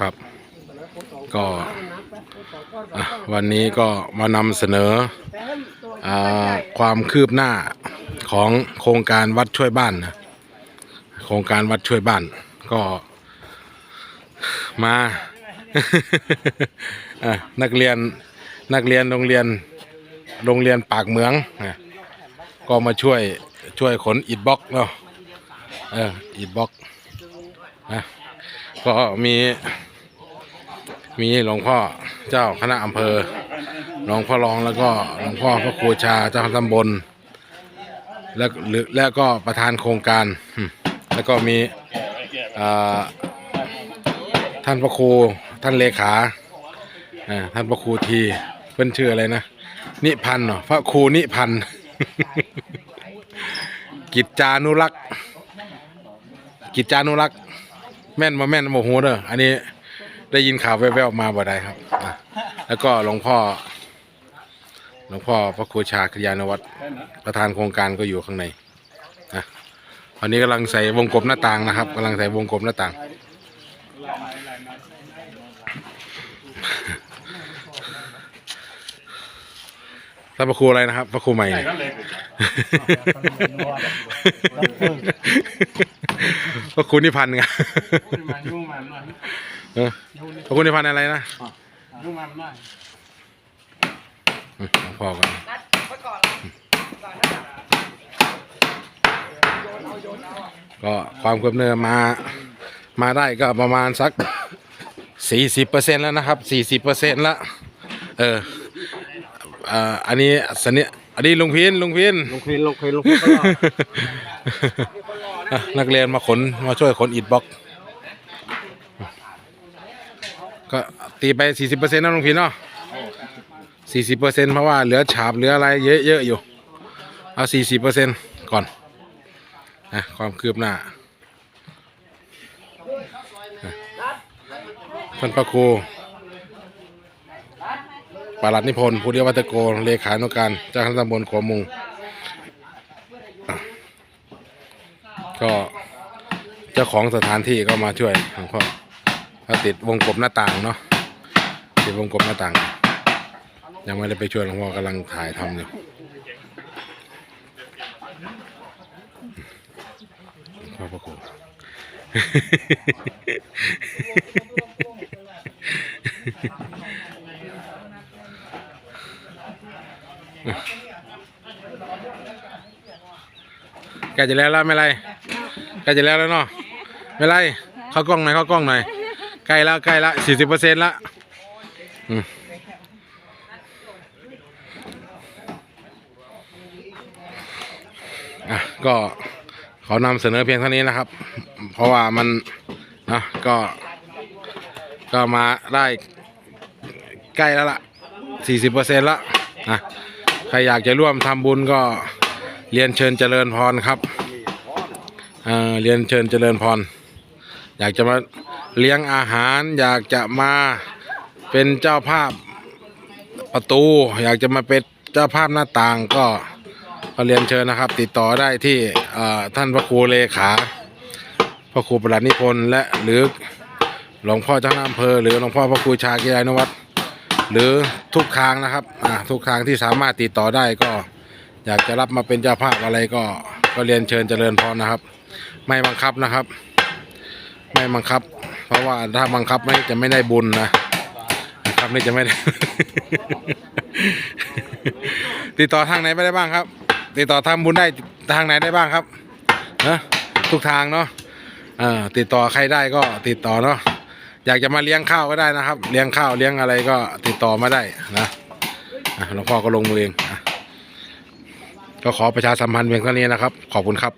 ครับ ก็วันนี้ก็มานำเสนออความคืบหน้าของโครงการวัดช่วยบ้านนะโครงการวัดช่วยบ้าน ก็มา นักเรียนนักเรียนโรงเรียนโรงเรียนปากเหมืองนะก็มาช่วยช่วยขนอิฐบล็อกเนาะเอออิฐบล็อกนะ ก็มีมีหลวงพ่อเจ้าคณะอำเภอ หลวงพ่อรองแล้วก็หลวงพ่อพระครูชาเจ้าคณะตำบล แล้วหรือแล้วก็ประธานโครงการ แล้วก็มีท่านพระครูท่านเลขาท่านพระครูทีเป็นชื่ออะไรนะ นิพันธ์เหรอพระครูนิพันธ์กิจจานุรักษ์กิจจานุรักษ์ แม่นมาแม่นโมโหเด้ออันนี้ได้ยินข่าวแว่วๆมาบ่ได้ครับอะแล้วก็หลวงพ่อ หลวงพ่อพระครูชาคยานวัตรประธานโครงการก็อยู่ข้างในนะตอนนี้กำลังใส่วงกลมหน้าต่างนะครับกำลังใส่วงกลมหน้าต่าง ท่านพระครูอะไรนะครับพระครูใหม่เนี่ยพระครูนิพันธ์ไงมันยุ่งมันหน่อยเออพระครูนิพันธ์อะไรนะยุ่งมันหน่อยอืมหลวงพ่อก่อนก็ความคืบหน้ามา มาได้ก็ประมาณสักสี่สิบเปอร์เซ็นแล้วนะครับสี่สิบเปอร์เซ็นแล้ว เออเอ่ออันนี้สนิอันนี้ลุงพินลุงพิน ลงเพลลงเพลลงเพลก็รออะนักเรียนมาขนมาช่วยขนอิฐบล็อก ก็ตีไปสี่สิบเปอร์เซ็นต์นะลุงพินเนาะสี่สิบเปอร์เซ็นต์เพราะว่าเหลือฉาบเหลืออะไรเยอะเยอะอยู่ เอาสี่สิบเปอร์เซ็นต์ก่อนนะความคืบหน้านะท่านพระครู ปลัดนิพนธ์ภูริวัตโกเลขานุการเจ้าคณะตำบลขวมุง ก็เจ้าของสถานที่ก็มาช่วยหลวงพ่อก็ติดวงกบหน้าต่างเนาะติดวงกบหน้าต่าง ยังไม่ได้ไปช่วยหลวงพ่อกำลังถ่ายทำอยู่ขอบพระคุณ ใกล้จะแล้วแล้วไม่ไรใกล้จะแล้วแล้วเนาะไม่ไรเข้ากล้องหน่อยเข้ากล้องหน่อยใกล้แล้วใกล้ละสี่สิบเปอร์เซ็นต์ละอืมอะก็ขอนำเสนอเพียงเท่านี้นะครับ เพราะว่ามันนะก็ก็มาได้ใกล้แล้วล่ะสี่สิบเปอร์เซ็นต์ละนะ รอยากจะร่วมทำบุญก็เรียนเชิญเจริญพรครับเอ่อเรียนเชิญเจริญพร อยากจะมาเลี้ยงอาหาร อยากจะมาเป็นเจ้าภาพประตู อยากจะมาเป็นเจ้าภาพหน้าต่างก็ก็เรียนเชิญนะครับ ติดต่อได้ที่เอ่อท่านพระครูเลขาพระครูประหลัดนิพนธ์และหรือหลวงพ่อเจ้าคณะอำเภอหรือหลวงพ่อพระครูชากิยานวัตร หรือทุกทางนะครับอ่าทุกทางที่สามารถติดต่อได้ก็ อยากจะรับมาเป็นเจ้าภาพอะไรก็ก็เรียนเชิญเจริญพรนะครับ ไม่บังคับนะครับ ไม่บังคับ เพราะว่าถ้าบังคับไม่จะไม่ได้บุญนะนะครับนี่จะไม่ได้ ติดต่อทางไหนไปได้บ้างครับ ติดต่อทำบุญได้ทางไหนได้บ้างครับนะทุกทางเนาะเออติดต่อใครได้ก็ติดต่อเนาะ อยากจะมาเลี้ยงข้าวก็ได้นะครับ เลี้ยงข้าวเลี้ยงอะไรก็ติดต่อมาได้นะหลวงพ่อก็ลงมือเองก็ขอประชาสัมพันธ์เพียงเท่านี้นะครับ ขอบคุณครับ